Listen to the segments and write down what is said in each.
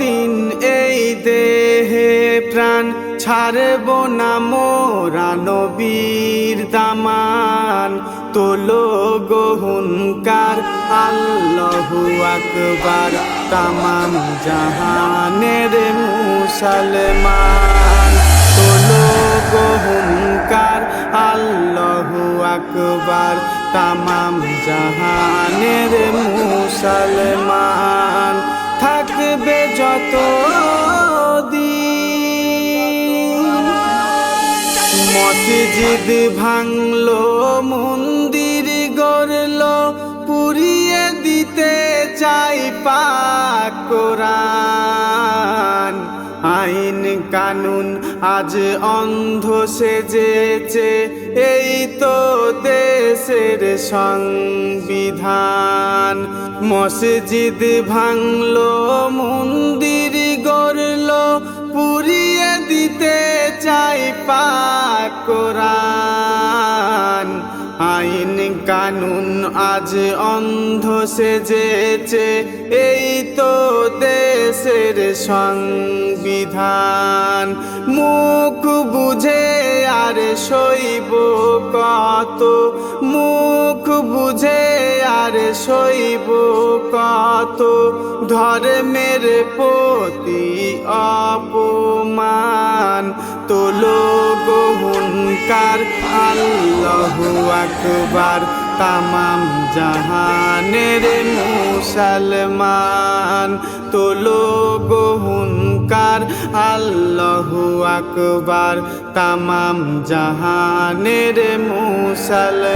দিন এই দেহে প্রাণ ছাড়ব না মোরা নবীর দামান, তোলো গহুনকার আল্লাহু আকবার, তামাম জাহানের মুসলমান। তোলো গহুনকার আল্লাহু আকবার, তামাম জাহানের মুসলমান। মসজিদ ভাঙলো, মন্দির গড়লো, পুড়িয়ে দিতে চাই পাক আইন, কানুন আজ অন্ধ সেজেছে, এই তো দেশের সংবিধান। মসজিদ ভাঙলো, মন্দির চাই পাক আইন কানুন আজ অন্ধ সেজেছে, এই তো দেশের সংবিধান। মুখ বুঝে আর সইব কত? মুখ বুঝে আর সইব কত? ধর্মের প্রতি অপমান। তোলো গহুনকার আল্লাহু আকবার, তামাম জাহানের মুসলমান। তোলো গহুনকার আল্লাহু আকবার, তামাম জাহানের মুসলমান।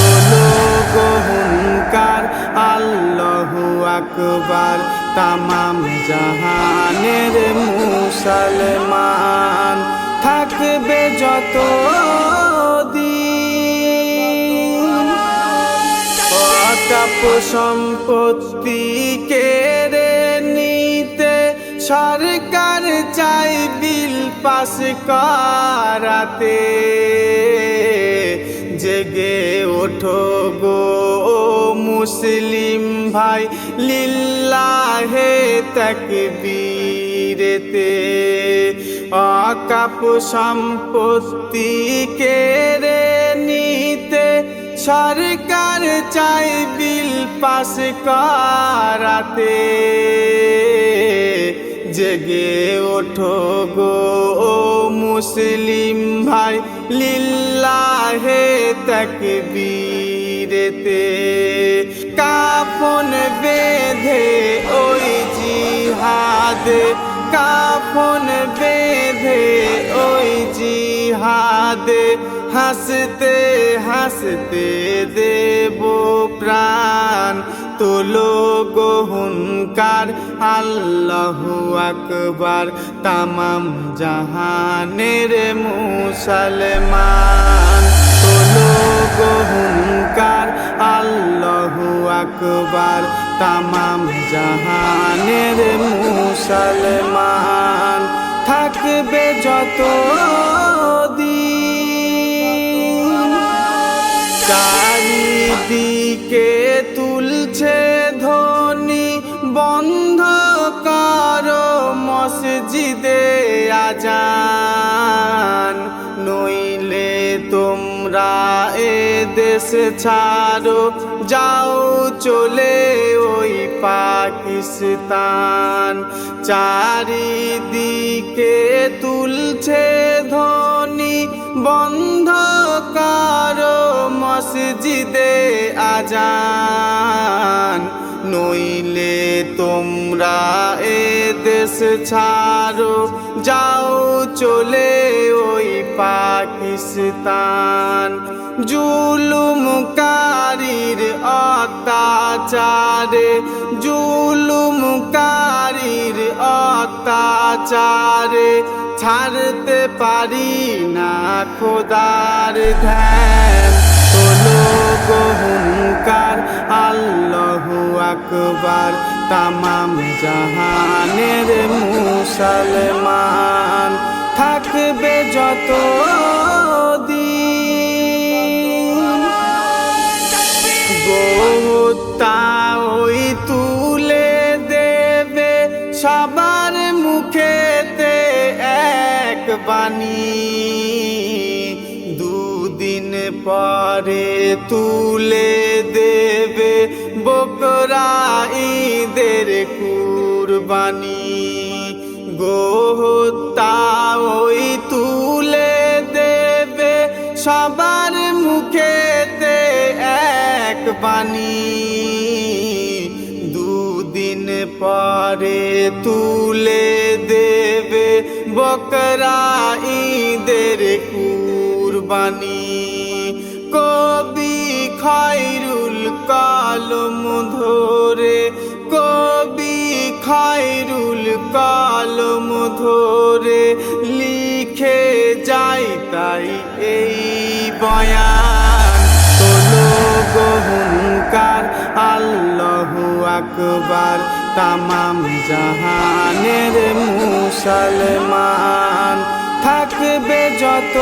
তোলো গহুনকার আল্লাহু আকবার, তামাম জাহানের মুসলমান থাকবে যত অকাপ সম্পত্তি কেড়ে নিতে সরকার চাই বিল পাস করাতে। জেগে ওঠো গো মুসলিম ভাই, লিল্লাহে তাকবীরেতে অকাপ সম্পত্তি কেড়ে নিতে সরকার চাই বিল পাস করাতে। জেগে ওঠো গো ও মুসলিম ভাই, লিল্লাহে তাকবীরেতে। কাফন বেঁধে ওই জিহাদে, কাফন বেঁধে ওই জিহাদে, হাসতে হাসতে দেব প্রাণ। তোলো গহুনকার আল্লাহু আকবার, তামাম জাহানের মুসলমান। তোলো গহুনকার আল্লাহু আকবার তামাম জাহানের মুসলমান থাকবে যত চারিদিকে তুলছে ধ্বনি বন্ধ করো মসজিদে আজান। নইলে তোমরা এ দেশ ছাড়ো, যাও চলে ওই পাকিস্তান। চারিদিকে তুলছে ধ্বনি, বন্ধ করো মসজিদে আজান। নইলে তোমরা এ দেশ ছাড়ো, যাও চলে ওই পাকিস্তান। জুলুমকারীর অত্যাচারে জুলুমকারীর অত্যাচারে ছাড়তে পারি না খোদার ধ্যান। তোলো আল্লাহু আকবার তাম জাহানের মুসলমান থাকবে যত ওই তুলে দেবে সবার মুখেতে এক বাণী। দুদিন পরে তুলে দেবে বকরা ঈদের কুরবানি, গোহত্যা ওই তুলে দেবে সবার মুখেতে এক বাণী। দুদিন পরে তুলে দেবে বকরা ঈদের কুরবানি। কবি খৈরুল কলম ধরে কবি খৈরুল কলম ধরে লিখে যাই তাই এই বয়ান। তোলো গহুঙ্কার আল্লাহু আকবার, তামাম জাহানের মুসলমান। থাকবে যত